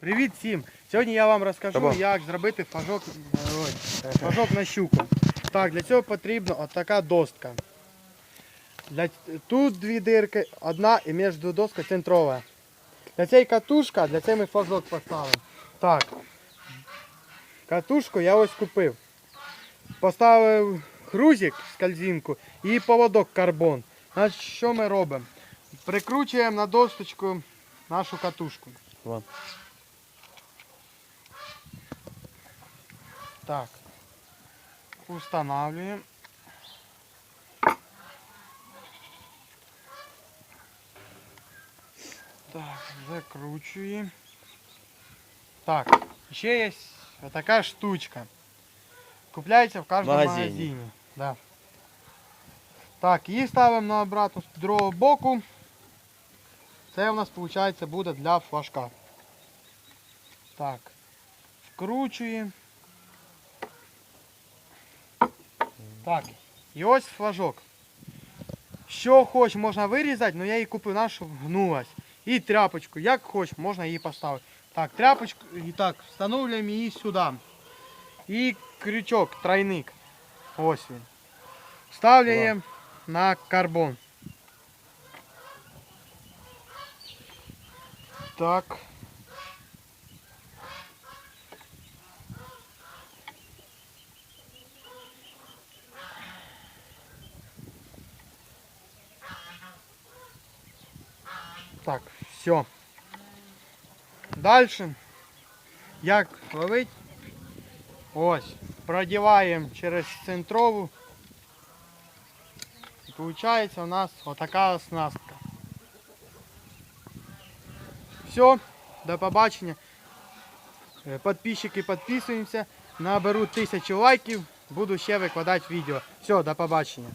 Привіт всім! Сьогодні я вам розкажу, Табо. як зробити фажок, ой, фажок на щуку. Так, для цього потрібна отака достка. Для, тут дві дирки, одна і між доска центрова. Для цієї катушка, для цієї ми фажок поставимо. Так. Катушку я ось купив. Поставив грузик скользинку і поводок карбон. Значить, що ми робимо? Прикручуємо на досточку нашу катушку. Вон. Так. Устанавливаем. Так, закручиваем. Так, ще є така штучка. Купляється в кожному Магазині. магазині. Да. Так, її ставимо на обратну з другого боку. Це у нас виходить буде для флажка. Так. Вкручуємо. Так, і ось флажок. Що хоч можна вирізати, але я її купив на, щоб гнулась. І тряпочку, як хоч, можна її поставити. Так, тряпочку, і так, встановлюємо її сюди. І крючок, тройник. Ось він. Ставляємо на карбон. Так. Так, все. Дальше. Як ловить? Ось. Продіваємо через центрову. І виходить у нас отака оснастка. Все. До побачення. Е, Подписчики підписуємося. Наберу тисячу лайків. Буду ще викладати відео. Все, до побачення.